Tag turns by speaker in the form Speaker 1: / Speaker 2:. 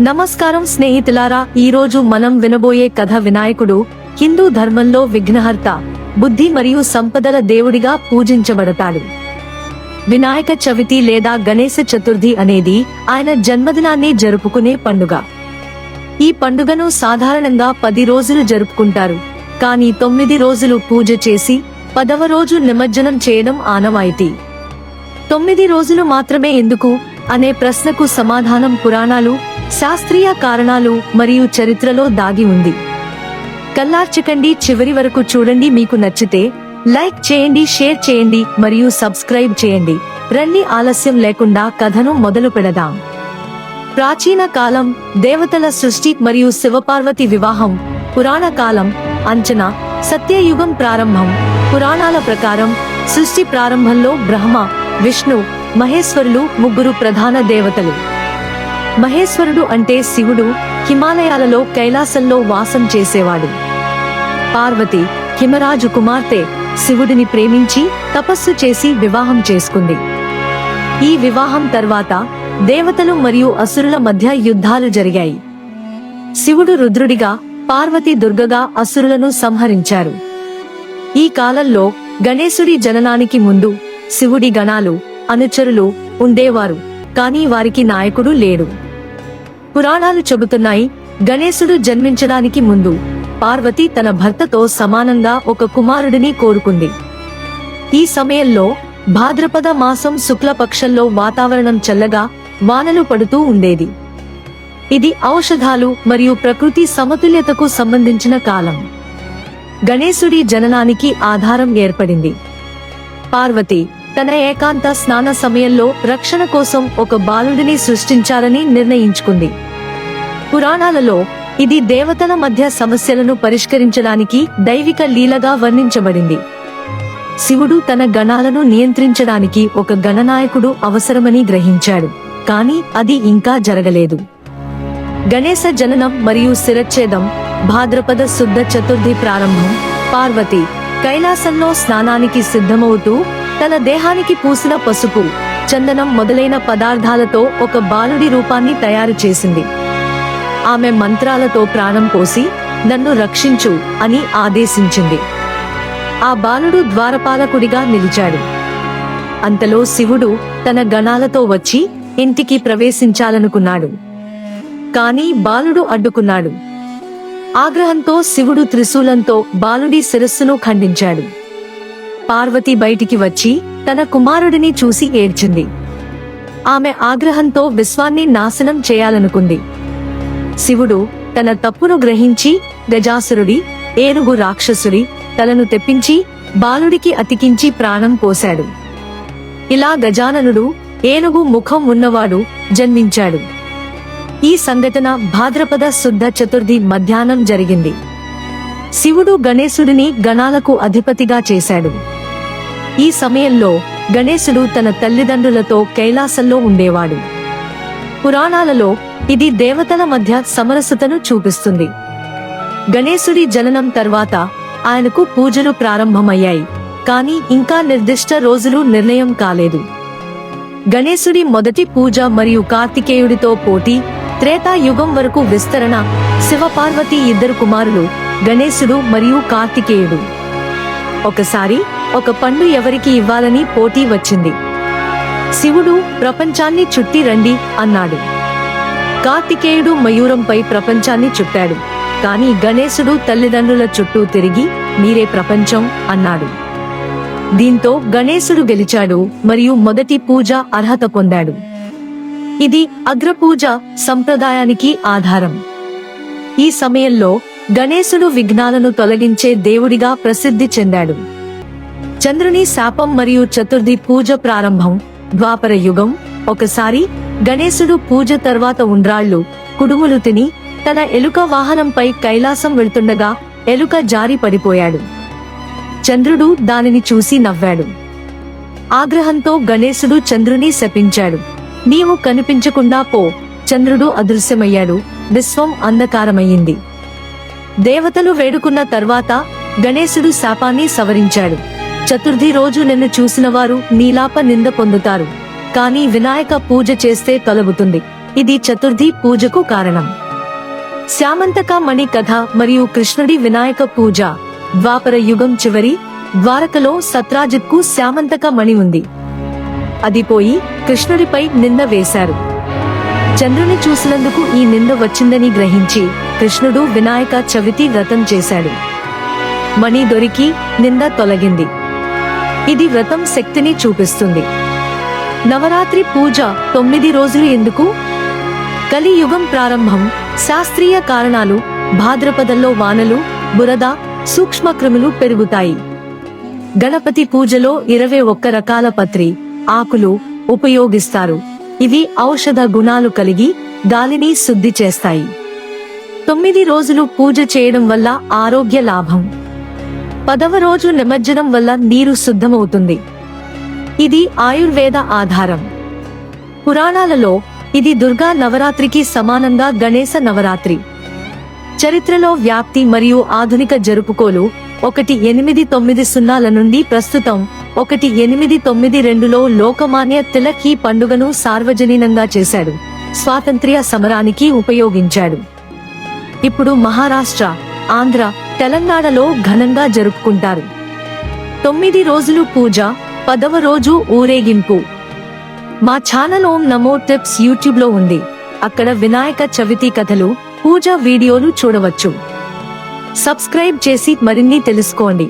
Speaker 1: నమస్కారం స్నేహితులారా. ఈ రోజు మనం వినబోయే కథ వినాయకుడు హిందూ ధర్మంలో విఘ్నహర్త బుద్ధి మరియు సంపదల దేవుడిగా పూజించబడతాడు. వినాయక చవితి లేదా గణేశ చతుర్థి అనేది ఆయన జన్మదినాన్ని జరుపుకునే పండుగ. ఈ పండుగను సాధారణంగా పది రోజులు జరుపుకుంటారు. కానీ తొమ్మిది రోజులు పూజ చేసి పదవ రోజు నిమజ్జనం చేయడం ఆనవాయితీ. తొమ్మిది రోజులు మాత్రమే ఎందుకు? అనే ప్రశ్నకు సమాధానం పురాణాలు శాస్త్రీయ కారణాలు మరియు చరిత్రలో దాగి ఉంది. కల్లార్చకండి చివరి వరకు చూడండి మీకు నచ్చితే లైక్ చేయండి షేర్ చేయండి మరియు సబ్స్క్రైబ్ చేయండి. రండి ఆలస్యం లేకుండా కథను మొదలు పెడదాం. ప్రాచీన కాలం దేవతల సృష్టి మరియు శివపార్వతి వివాహం పురాణ కాలం అంచనా సత్యయుగం ప్రారంభం పురాణాల ప్రకారం సృష్టి ప్రారంభంలో బ్రహ్మ విష్ణు మహేశ్వరులు ముగ్గురు ప్రధాన దేవతలు. మహేశ్వరుడు అంటే శివుడు హిమాలయాలలో కైలాసంలో వాసం చేసేవాడు. పార్వతి హిమరాజు కుమార్తె శివుడిని ప్రేమించి తపస్సు చేసి వివాహం చేసుకుంది. ఈ వివాహం తర్వాత దేవతలు మరియు అసురుల మధ్య యుద్ధాలు జరిగాయి. శివుడు రుద్రుడిగా పార్వతి దుర్గగా అసురులను సంహరించారు. ఈ కాలంలో గణేశుడి జననానికి ముందు శివుడి గణాలు అనుచరులు ఉండేవారు కానీ వారికి నాయకుడు లేడు. పురాణాలు చెబుతున్నాయి గణేశుడు జన్మించడానికి ముందు పార్వతి తన భర్తతో సమానంగా ఒక కుమారుడిని కోరుకుంది. ఈ సమయంలో భాద్రపద మాసం శుక్లపక్షంలో వాతావరణం చల్లగా వానలు పడుతూ ఉండేది. ఇది ఔషధాలు మరియు ప్రకృతి సమతుల్యతకు సంబంధించిన కాలం. గణేశుడి జననానికి ఆధారం ఏర్పడింది. పార్వతి తన ఏకాంత స్నాన సమయంలో రక్షణ కోసం ఒక బాలుడిని సృష్టించాలని నిర్ణయించుకుంది. పురాణాలలో ఇది దేవతల మధ్య సమస్యలను పరిష్కరించడానికి దైవిక లీలగా వర్ణించబడింది. శివుడు తన గణాలను నియంత్రించడానికి ఒక గణనాయకుడు అవసరమని గ్రహించాడు కానీ అది ఇంకా జరగలేదు. గణేశ జననం మరియు శిరచ్ఛేదం భాద్రపద శుద్ధ చతుర్థి ప్రారంభం పార్వతి కైలాసంలో స్నానానికి సిద్ధమవుతూ తన దేహానికి పూసిన పసుపు చందనం మొదలైన పదార్థాలతో ఒక బాలుడి రూపాన్ని తయారు చేసింది. ఆమె మంత్రాలతో ప్రాణం పోసి నన్ను రక్షించు అని ఆదేశించింది. ఆ బాలుడు ద్వారపాలకుడిగా నిలిచాడు. అంతలో శివుడు తన గణాలతో వచ్చి ఇంటికి ప్రవేశించాలనుకున్నాడు. కాని బాలుడు అడ్డుకున్నాడు. ఆగ్రహంతో శివుడు త్రిశూలంతో బాలుడి శిరస్సును ఖండించాడు. పార్వతి బయటికి వచ్చి తన కుమారుడిని చూసి ఏడ్చింది. ఆమె ఆగ్రహంతో విశ్వాన్ని నాశనం చేయాలనుకుంది. శివుడు తన తప్పును గ్రహించి గజాసురుడి ఏనుగు రాక్షసుడి తలను తెప్పించి బాలుడికి అతికించి ప్రాణం పోశాడు. ఇలా గజాననుడు ఏనుగు ముఖం ఉన్నవాడు జన్మించాడు. ఈ సంఘటన భాద్రపద శుద్ధ చతుర్థి మధ్యాహ్నం జరిగింది. శివుడు గణేశుడిని గణాలకు అధిపతిగా చేశాడు. ఈ సమయంలో గణేశుడు తన తల్లిదండ్రులతో కైలాసంలో ఉండేవాడు. పురాణాలలో ఇది దేవతల మధ్య సమరసతను చూపిస్తుంది. గణేశుడి జననం తర్వాత ఆయనకు పూజలు ప్రారంభమయ్యాయి కానీ ఇంకా నిర్దిష్ట రోజులు నిర్ణయం కాలేదు. గణేశుడి మొదటి పూజ మరియు కార్తికేయుడితో పోటీ త్రేతాయుగం వరకు విస్తరణ శివపార్వతి ఇద్దరు కుమారులు గణేశుడు మరియు కార్తికేయుడు. ఒకసారి ఒక పండు ఎవరికి ఇవ్వాలని పోటీ వచ్చింది. శివుడు ప్రపంచాన్ని చుట్టి రండి అన్నాడు. కార్తికేయుడు మయూరంపై ప్రపంచాన్ని చుట్టాడు. కాని గణేశుడు తల్లిదండ్రుల చుట్టూ తిరిగి మీరే ప్రపంచం అన్నాడు. దీంతో గణేశుడు గెలిచాడు మరియు మొదటి పూజ అర్హత పొందాడు. ఇది అగ్రపూజ సంప్రదాయానికి ఆధారం. ఈ సమయంలో గణేశుడు విఘ్నాలను తొలగించే దేవుడిగా ప్రసిద్ధి చెందాడు. చంద్రుని శాపం మరియు చతుర్థి పూజ ప్రారంభం. ద్వాపర యుగం. ఒకసారి గణేశుడు పూజ తర్వాత ఉండ్రాళ్ళు కుడుములు తిని తన ఎలుక వాహనంపై కైలాసం వెళ్తుండగా ఎలుక జారి పడిపోయాడు. చంద్రుడు దానిని చూసి నవ్వాడు. ఆగ్రహంతో గణేశుడు చంద్రుని శపించాడు. నీవు కనిపించకుండా పో. చంద్రుడు అదృశ్యమయ్యాడు. విశ్వం అంధకారమయ్యింది. దేవతలు వేడుకున్న తర్వాత గణేశుడు శాపాన్ని సవరించాడు. చతుర్థి రోజు నిన్ను చూసిన వారు నీలాప నింద పొందుతారు. కానీ వినాయక పూజ చేస్తే తొలగుతుంది. ఇది చతుర్థి పూజకు కారణం. శ్యామంతక మణి కథ మరియు కృష్ణుడి వినాయక పూజ. ద్వాపర యుగం చివరి ద్వారకలో సత్రాజిత్కు శ్యామంతక మణి ఉంది. అది పోయి కృష్ణుడిపై నింద వేశారు. చంద్రుని చూసినందుకు ఈ నింద వచ్చిందని గ్రహించి కృష్ణుడు వినాయక చవితి వ్రతం చేశాడు. మణి దొరికి నింద తొలగింది. ఇది వ్రతం శక్తిని చూపిస్తుంది. నవరాత్రి పూజ తొమ్మిది రోజులు ఎందుకు? కలియుగం ప్రారంభం శాస్త్రీయ కారణాలు భాద్రపదంలో వానలు బురద సూక్ష్మక్రిములు పెరుగుతాయి. గణపతి పూజలో ఇరవై ఒక్క రకాల పత్రి ఆకులు ఉపయోగిస్తారు. ఇవి ఔషధ గుణాలు కలిగి గాలిని శుద్ధి చేస్తాయి. తొమ్మిది రోజులు పూజ చేయడం వల్ల ఆరోగ్య లాభం. పదవ రోజు నిమజ్జనం వల్ల నీరు శుద్ధమవుతుంది. ఇది ఆయుర్వేద ఆధారం. పురాణాలలో ఇది దుర్గా నవరాత్రికి సమానంగా గణేశ నవరాత్రి. చరిత్రలో వ్యాప్తి మరియు ఆధునిక జరుపుకోలు ఒకటి ఎనిమిది తొమ్మిది సున్నాల నుండి ప్రస్తుతం ఒకటి ఎనిమిది తొమ్మిది రెండులో లోకమాన్య తిలక్ ఈ పండుగను సార్వజనీనంగా చేశాడు. స్వాతంత్ర్య సమరానికి ఉపయోగించాడు. ఇప్పుడు మహారాష్ట్ర ఆంధ్ర తెలంగాణలో ఘనంగా జరుపుకుంటారు. తొమ్మిది రోజులు పూజ పదవ రోజు ఊరేగింపు. మా ఛానల్ ఓం నమో టిప్స్ యూట్యూబ్లో ఉంది. అక్కడ వినాయక చవితి కథలు పూజ వీడియోలు చూడవచ్చు. సబ్స్క్రైబ్ చేసి మరిన్ని తెలుసుకోండి.